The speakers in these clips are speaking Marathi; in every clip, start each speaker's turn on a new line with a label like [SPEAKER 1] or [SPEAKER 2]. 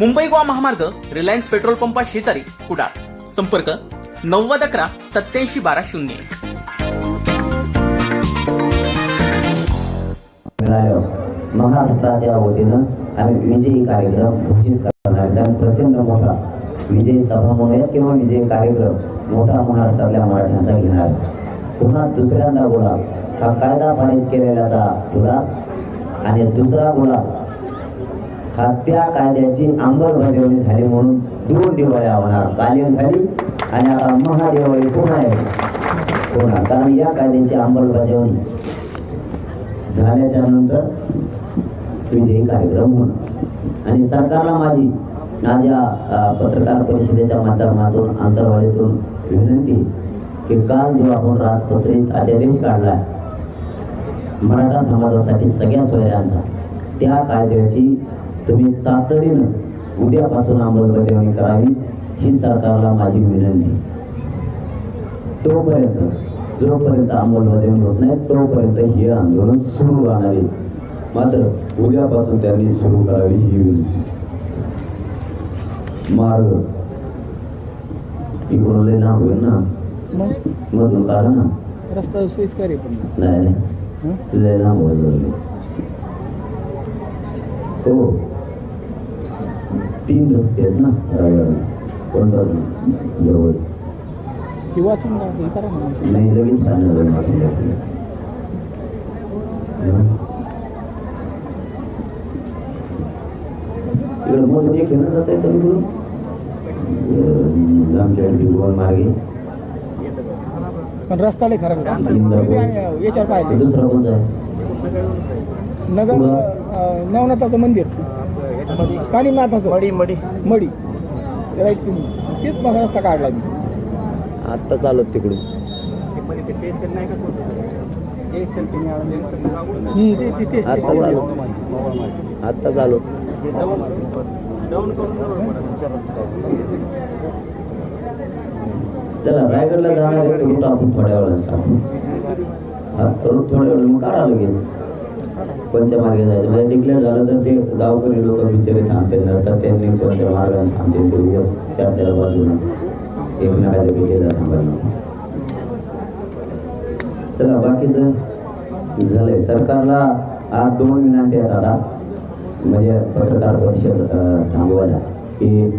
[SPEAKER 1] मुंबई गोवा महामार्ग रिलायन्स पेट्रोल पंपा शेजारी कुडाळ. संपर्क नव्वद अकरा सत्याऐंशी बारा शून्य एक.
[SPEAKER 2] महाराष्ट्राच्या वतीनं आम्ही विजयी कार्यक्रम घोषित करणार आहे. प्रचंड मोठा विजयी सभा म्हणूया किंवा विजयी कार्यक्रम मोठा महाराष्ट्रातल्या मराठ्यांचा घेणार पुन्हा दुसऱ्यांदा गोळा हा कायदा पारित केलेल्याचा गुलाब आणि दुसरा गोळा त्या कायद्याची अंमलबजावणी झाली म्हणून दोन दिवाळ्या होणार. कालीन झाली आणि आता महादिवाळी पुन्हा होणार कारण या कायद्याची अंमलबजावणी झाल्याच्यानंतर विजयी कार्यक्रम होणार. आणि सरकारला माझी माझ्या पत्रकार परिषदेच्या माध्यमातून आंतरवाडीतून विनंती की काल जो आपण राजपत्रित अध्यादेश काढला मराठा समाजासाठी सगळ्या सोयऱ्यांचा त्या कायद्याची तुम्ही तातडीनं उद्यापासून अंमलबजावणी करावी ही सरकारला माझी विनंती. तोपर्यंत जोपर्यंत अंमलबजावणी होत नाही तोपर्यंत हे आंदोलन सुरू राहणार आहे. मात्र उद्यापासून त्यांनी सुरू करावी ही विनंती. मार्ग. इकडून लय लांब होईल ना? मधून काढा ना.
[SPEAKER 3] रस्ता सोयीस्कर
[SPEAKER 2] नाही नाही? लय लांब होईल हो. तीन रस्ते आहेत ना रायगडला कोणता जवळ
[SPEAKER 3] वाचून टाका, करा ना.
[SPEAKER 2] नाही लगेच फायनल होईल माझं डॉक्युमेंट. इकडं मोठं एक घेणं जात आहे तरी बोलून आमच्या गोल मार्गे
[SPEAKER 3] पण रस्ता लय खराब याच्यावर पाहिजे
[SPEAKER 2] दुसरा कोणता
[SPEAKER 3] नगर नवनाथाचं मंदिर. कालीनाथाचं मडी मडी. मडी. त्याला इतकी तेच माझा रस्ता काढला मी.
[SPEAKER 2] आत्ता चालत तिकडून.
[SPEAKER 3] हं, ते- ते- तेच-
[SPEAKER 2] चालू. आत्ता चालू. चला रायगडला जाणार आहे आपण थोड्या वेळा सांगू हा थोड्या वेळ मग काढा लगेच. कोणत्या मार्गे जायचं? म्हणजे डिक्लेअर झालं तर ते गावकरी लोक बिचारे थांबते तर त्यांनी कोणत्या मार्गाने थांबते ते चार चार बाजूने एकमेकाच्या पिछे थांबायला. चला बाकीचं झालंय. सरकारला आज दोन विनंती आहेत आता. म्हणजे पत्रकार परिषद थांबवायला. की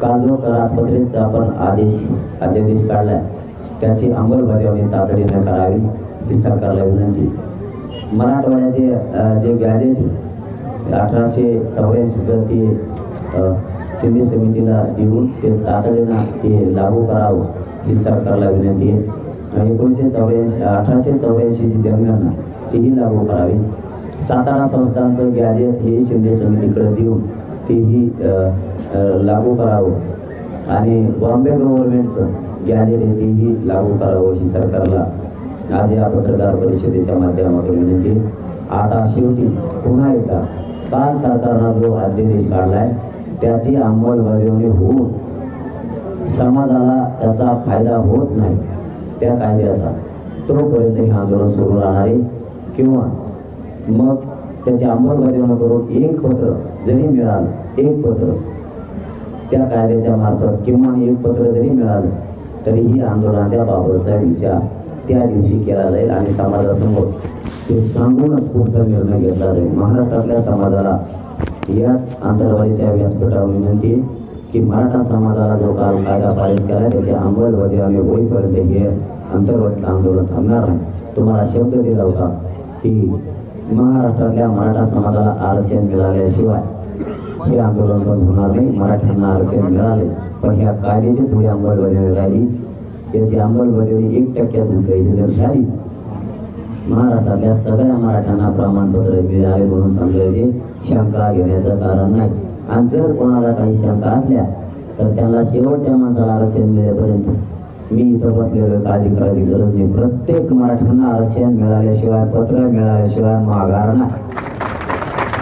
[SPEAKER 2] काल जो आपण आदेश अध्यादेश काढलाय. त्याची अंमलबजावणी तातडीनं करावी ही सरकारला विनंती. मराठवाड्याचे जे गॅजेट अठराशे चौऱ्याऐंशीचं ते शिंदे समितीला देऊन ते तातडीनं ते लागू करावं ही सरकारला विनंती आहे. आणि एकोणीसशे चौऱ्याऐंशी अठराशे चौऱ्याऐंशीची दरम्यान तीही लागू करावी. सातारा संस्थांचं गॅजेट हे शिंदे समितीकडे देऊन तेही लागू करावं. आणि बॉम्बे गव्हर्नमेंटचं गॅजेट हे तेही लागू करावं ही सरकारला आज या पत्रकार परिषदेच्या माध्यमातून विनंती. आता शेवटी पुन्हा एकदा काल सरकारनं जो अध्यादेश काढलाय त्याची अंमलबजावणी होऊन समाजाला त्याचा फायदा होत नाही. त्या कायद्याचा तोपर्यंत हे आंदोलन सुरू राहणार आहे. किंवा मग त्याची अंमलबजावणी करून एक पत्र जरी मिळालं एक पत्र त्या कायद्याच्या मार्फत किमान एक पत्र जरी मिळालं तरीही आंदोलनाच्या बाबतचा विचार त्या दिवशी केला जाईल आणि समाजासमोर ते सांगूनच पुढचा निर्णय घेतला जाईल. महाराष्ट्रातल्या समाजाला याच आंतरवाडीच्या व्यासपीठावर विनंती आहे की मराठा समाजाला जो काल कायदा पारित केला त्याची अंमलबजावणी होईपर्यंत हे आंतरवाडीचं आंदोलन थांबणार नाही. तुम्हाला शब्द दिला होता की महाराष्ट्रातल्या मराठा समाजाला आरक्षण मिळाल्याशिवाय हे आंदोलन पण होणार नाही. मराठ्यांना आरक्षण मिळाले पण ह्या कायद्याची थोडी अंमलबजावणी राहिली. त्याची अंमलबजावणी एक टक्क्यात काही जर झाली. महाराष्ट्रातल्या सगळ्या मराठ्यांना प्रमाणपत्र मिळाले म्हणून समजायचे शंका घेण्याचं कारण नाही. आणि जर कोणाला काही शंका असल्या तर त्याला शेवटच्या माणसाला आरक्षण मिळेपर्यंत. मी इथं बसलेलो काळजी करायची गरज नाही. प्रत्येक मराठ्यांना आरक्षण मिळाल्याशिवाय पत्र मिळाल्याशिवाय माघार नाही.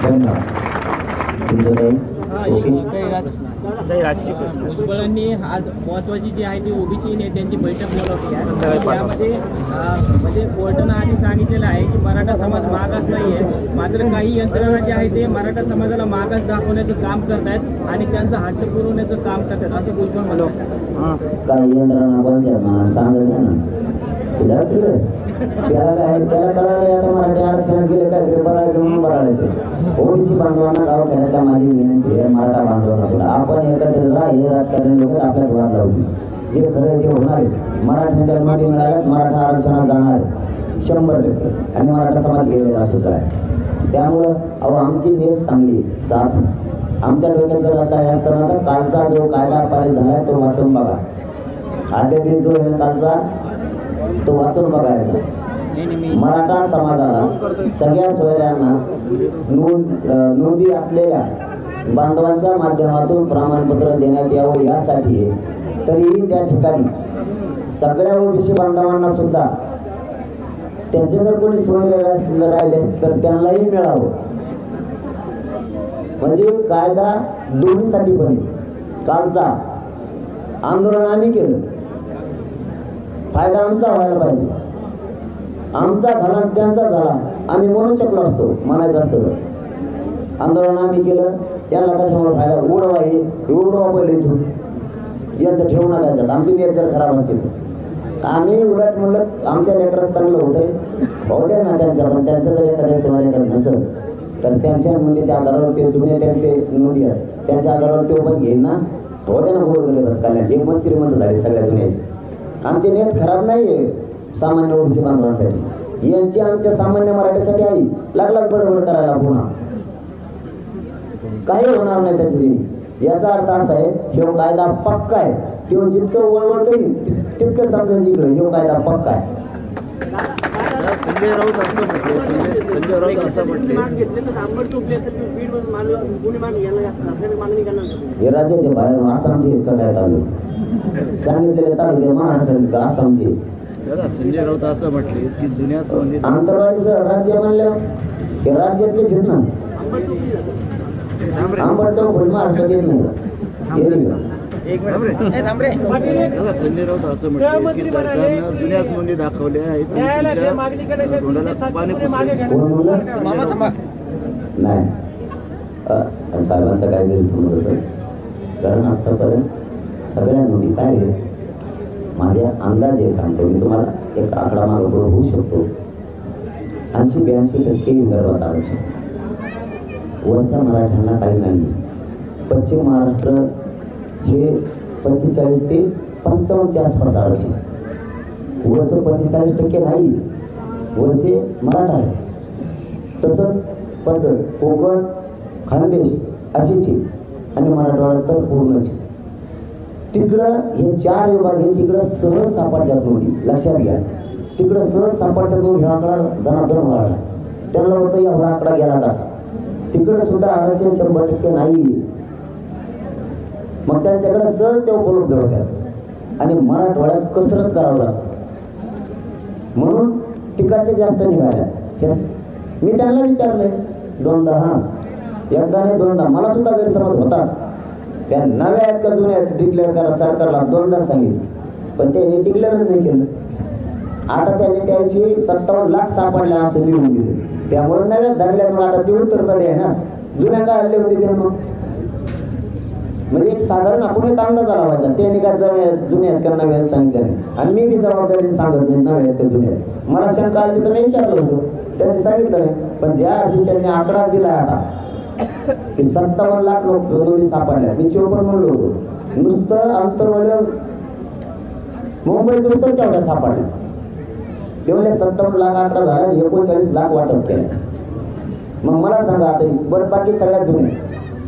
[SPEAKER 2] धन्यवाद. तुमचं काही? ओके.
[SPEAKER 4] भुजबळांनी आज महत्वाची जी आहे ती ओबीसी नेत्यांची बैठक बोलावली आहे त्यामध्ये अं, म्हणजे कोर्टानं आधी सांगितलेलं आहे की मराठा समाज मागास नाही आहे मात्र काही यंत्रणा जे आहे ते मराठा समाजाला मागास दाखवण्याचं काम करतायत आणि त्यांचा हट्ट पुरवण्याचं काम करतात असं भुजबळ म्हणतात
[SPEAKER 2] यंत्रणा ना ना? तुला तुला त्याला काय त्याला कळालं आता मराठी आरक्षण केलं काय ते बरायचं म्हणून बरायचं ओबीसी बांधवांना गावखेड्यातल्या माझी विनंती आहे मराठा बांधवांना सुद्धा आपण एकत्र राहा हे राजकारणी लोक आपल्या घरात लावतील. जे खरं ते होणार आहे. मराठ्यांच्या मध्ये मिळाल्यात मराठा आरक्षणात जाणार आहे. शंभर टक्के. आणि मराठा समाज गेलेला सुद्धा आहे त्यामुळं अहो आमची नीट चांगली आहे, आमच्या डोक्यात जर काय असतं कालचा जो कायदा पारित झालाय तो वाचून बघा. आद्य जो आहे कालचा तो वाचून बघायचा मराठा समाजाला सगळ्या सोयऱ्यांना नोंद नोंदी असलेल्या बांधवांच्या माध्यमातून प्रमाणपत्र देण्यात यावं यासाठी तरीही त्या ठिकाणी सगळ्या ओबीसी बांधवांना सुद्धा त्यांचे जर कोणी सोयरे राहिले तर त्यांनाही मिळावं. म्हणजे कायदा दोन्हीसाठी पण कालचा आंदोलन आम्ही केलं. फायदा आमचा व्हायला पाहिजे. आमचा झाला आणि त्यांचा झाला. आम्ही म्हणू शकलो असतो म्हणायचं असतं तर. आंदोलन आम्ही केलं त्यांना कशामुळे फायदा? उडवा हे उडवा पहिले इथून. यांचं ठेवू नका याच्यात. आमची नियत जर खराब असतील आम्ही उलट म्हणलं आमच्या लेकरात चांगलं होतंय होऊ द्या ना त्यांच्या पण त्यांचं जर एखाद्या सोनाऱ्याकडे नसेल तर त्यांच्या नोंदीच्या आधारावर ते जुने त्यांचे नोंदी आहेत. त्यांच्या आधारावर ते पण घेईन ना. हो द्या ना गोर गेले कल्याण. हे मस्त श्रीमंत झाले सगळ्या दुनियाचे आमचे नेत खराब नाही आहे सामान्य ओबीसी बांधवांसाठी. यांची आमच्या सामान्य मराठीसाठी आई लागलाच बडबड करायला पुन्हा काही होणार नाही त्याची याचा अर्थ असा आहे ह्यो कायदा पक्का आहे. किंवा जितकं वळवळ करीन तितकं समजेल जिकडं ह्यो कायदा पक्का आहे.
[SPEAKER 5] संजय राऊत असं म्हटले संजय संजय राऊत असं म्हटले.
[SPEAKER 2] हे राज्याचे बाहेर आसामचे काय तालुके सांगितलेले तालुके महाराष्ट्रातील का आसामचे
[SPEAKER 5] दादा संजय राऊत असं म्हटले की जुन्या संबंधित
[SPEAKER 2] आंतरवाडीचं राज्य म्हणलं हे राज्यातलेच आहेत ना. आंबड चौकड महाराष्ट्रात येत नाही?
[SPEAKER 5] दादा संजय राऊत असं म्हटले की सरकारनं जुन्याच नोंदी दाखवल्या आहेत आणि तुमच्या तोंडाला पाणी पुसले
[SPEAKER 2] कोण म्हणलं? नाही. अ, साहेबांचा काय गैरसमज कारण आतापर्यंत सगळ्या नोंदी काय माझ्या अंदाजे सांगतो मी तुम्हाला एक आकडा मागं होऊ शकतो. ऐंशी ब्याऐंशी टक्के विदर्भात आरक्षण. वरच्या मराठ्यांना काही नाही. पश्चिम महाराष्ट्र हे पंचेचाळीस ते पंचावन्नच्या आसपास आरक्षण. वरचं पंचेचाळीस टक्के नाही. वरचे मराठा आहे तसंच पद्धत कोकण खानदेश अशीच आणि मराठवाडा तर पूर्णच तिकडं हे चार विभाग हे तिकडं सहज सापडतात नोंदी लक्षात घ्या. तिकडं सहज सापडतात नोंद ह्या आकडा धनाधन वाढला त्यांना वाटतं एवढा आकडा गेला कसा तिकडं सुद्धा आरक्षण शंभर टक्के नाही. मग त्यांच्याकडे सहज ते उपलब्ध होत्या आणि मराठवाड्यात कसरत करावं लागतं. म्हणून तिकडचे जास्त निघाल्या. हे मी त्यांना विचारलंय. दोनदा हा. एकदा नाही दोनदा. मला सुद्धा गैरसमज होताच. त्या नव्या आहेत का जुन्या डिक्लेअर करा सरकारला दोनदा सांगितलं. पण त्यांनी डिक्लेअरच नाही केलं. आता त्यांनी त्याची सत्तावन्न लाख सापडल्या असं लिहून दिलं. त्यामुळे नव्या धरल्या मग आता ती उत्तरता आहे ना. जुन्या काय हल्ले होते ते मग. म्हणजे एक साधारण आपण एक अंदाज आला पाहिजे. त्यांनी काय जवळ जुन्या आहेत का नव्या सांगितलं आणि मी बी जबाबदारी सांगत नाही नव्या आहेत का जुन्या मला शंका आली तर मी विचारलं होतं. त्यांनी सांगितलं नाही. पण ज्या अर्थी त्यांनी आकडा दिला आता की सत्तावन्न लाख लोक नोंदी सापडल्या मी चोपन्न म्हणलो होतो. नुसतं अंतरवाल्या मुंबईत नुसतं तेवढ्या सापडल्या? तेवढ्या सत्तावन्न लाख आकडा झालं एकोणचाळीस लाख वाटप केलं. मग मला सांगा आता बरं बाकी सगळ्यात जुने.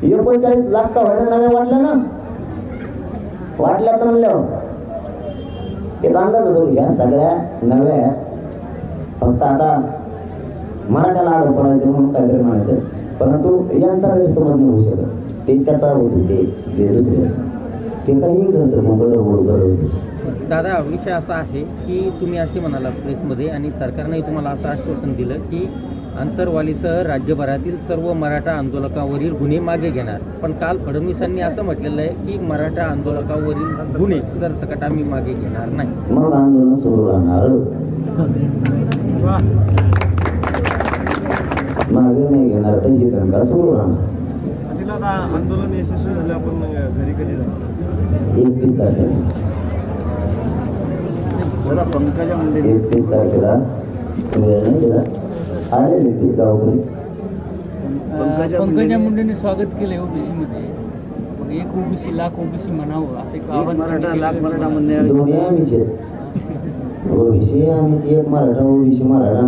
[SPEAKER 2] एकोणचाळीस लाख का व्हायला नव्या वाटल्या ना? वाटल्या तर म्हणल्यावर एक अंदाज होतो ह्या सगळ्या नव्या फक्त आता मराठ्याला आलं पडायचं म्हणून काहीतरी म्हणायचं. परंतु यांचा गैरसमज नाही होऊ शकत. ते त्याचा होते ते ते दुसरे ते काही करतं मोकळं बोल करत होते.
[SPEAKER 6] दादा विषय असा आहे की तुम्ही असे म्हणाला प्रेसमध्ये आणि सरकारनेही तुम्हाला असं आश्वासन दिलं की आंतरवालीसह राज्यभरातील सर्व मराठा आंदोलकावरील गुन्हे मागे घेणार. पण काल फडणवीसांनी असं म्हटलेलं आहे की मराठा आंदोलकावरील गुन्हे सरसकट आम्ही मागे घेणार नाही.
[SPEAKER 2] मग आंदोलन सुरू राहणार. ही दंगा सुरू राहणार
[SPEAKER 5] आंदोलन यशस्वी झालं आपण घरी कधी
[SPEAKER 2] एकतीस तारखेला.
[SPEAKER 5] पंकजा मुंडे.
[SPEAKER 2] एकतीस तारखेला नाही आले
[SPEAKER 5] पंकजा
[SPEAKER 7] पंकजा
[SPEAKER 5] मुंडे
[SPEAKER 7] मुंडेने स्वागत केलंय ओबीसी मध्ये एक ओबीसी लाख ओबीसी म्हणावं असं
[SPEAKER 5] मराठा लाख
[SPEAKER 7] केलं.
[SPEAKER 5] मराठा म्हणणे
[SPEAKER 2] दोन्ही आम्हीच आहेत. ओबीसी आम्हीच एक मराठा ओबीसी मराठा.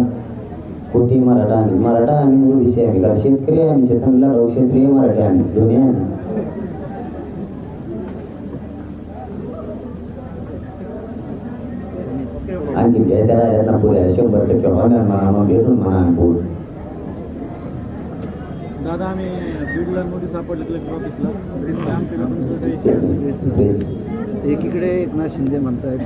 [SPEAKER 2] कोटी मराठा आम्ही. मराठा आम्ही ओबीसी आम्ही कारण शेतकरी आम्ही. शेतांना लढाऊ क्षेत्रीय मराठी आम्ही. दोन्ही आम्ही. आणखी त्याला यातना पुऱ्या. शंभर टक्के होणार म्हणा. मग भेटून म्हणा बोल
[SPEAKER 5] दादा आम्ही सापडले ट्रॉफिकला एकीकडे एकनाथ शिंदे म्हणतायत.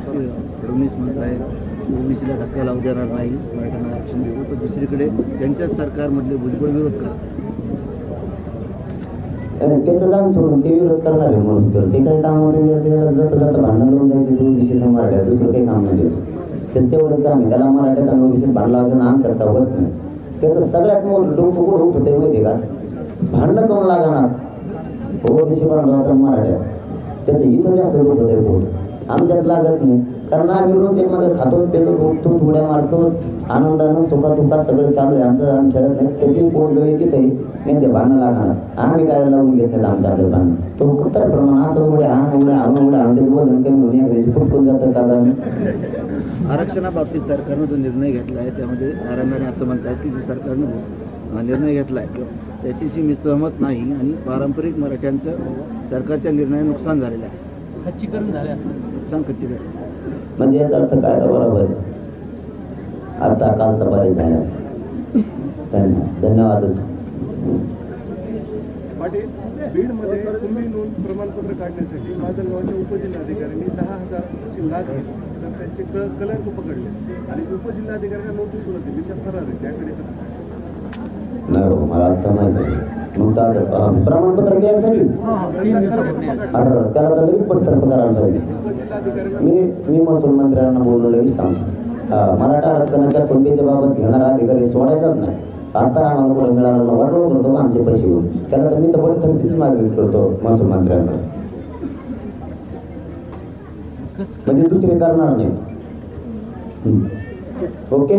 [SPEAKER 5] फडणवीस म्हणतायत. ओबीसीला धक्का लावू देणार नाही मराठ्यांना आरक्षण देऊ. तर दुसरीकडे त्यांच्याच सरकारमधले भुजबळ विरोध करतात
[SPEAKER 2] आणि त्याचं जाऊन सोडून ते विरोध करणार आहे माणूस तर ते काही काम जाता जाता भांडण लावून जायचे तो विषय मराठ्यात दुसरं काही काम नाही तर तेवढंच आम्ही त्याला मराठ्यात आणि ओबीसीत भांडण लावताना आमच्यात का होत नाही. त्याचं सगळ्यात मोठं डोकं कुठं उठतं माहिती का? भांडणं करून लागणार? ओबीसी बांधव मराठ्यात. त्याचं इथं जास्त डोकं आहे पोट आमच्यात लागत नाही. कारण आम्ही रोज एकमेकात खातो पेतो उठतो उड्या मारतो आनंदानं सुखात दुखात सगळं चालू आहे. आमचं आम्ही खेळत नाही. त्याची पोट जवळ तिथे यांचे भांडणं लागणार आम्ही काय लावून घेत नाही आमच्या आपलं भांडण तो कुत्तर प्रमाण असं उड्या आण उड्या आणून उड्या आणते वजन कमी एखाद्याची फुटकून जातं का आम्ही
[SPEAKER 5] आरक्षणाबाबतीत सरकारनं जो निर्णय घेतला आहे त्यामध्ये नारायणराणे असं म्हणतात की जो सरकारनं निर्णय घेतला आहे त्याच्याशी मी सहमत नाही आणि पारंपरिक मराठ्यांचं सरकारच्या निर्णयाने नुकसान झालेलं आहे.
[SPEAKER 7] खच्चीकरण झालं आता.
[SPEAKER 5] नुकसान कच्ची आहे.
[SPEAKER 2] म्हणजे याचा अर्थ काय बरोबर आहे. आता कालचा बरेच झाला. त्यांना धन्यवादच.
[SPEAKER 8] पाटील बीडमध्ये तुम्ही नोंद प्रमाणपत्र काढण्यासाठी माझ्या गावाच्या उपजिल्हाधिकाऱ्यांनी दहा हजारची लाच घेतली. तर त्यांचे क कलंक पकडले आणि उपजिल्हाधिकाऱ्यांना नोटीस सुद्धा दिली त्या फरार आहे त्याकडे
[SPEAKER 2] नाही हो, मला आता माहिती. मग प्रमाणपत्र घ्यायसाठी? अरे त्याला तर लगेच पडतर करायला पाहिजे. मी मी महसूल मंत्र्यांना बोललो लगेच सांगतो हा, मराठा आरक्षणाच्या कोणत्याच्या बाबत घेणारा अधिकारी सोडायचाच नाही. आता आम्हाला पुढे मिळाला वाटलो करतो आमचे पैसे घेऊन. त्याला तर मी तर पडतर मागणी करतो महसूल मंत्र्यांना. म्हणजे दुसरे करणार नाही. ओके?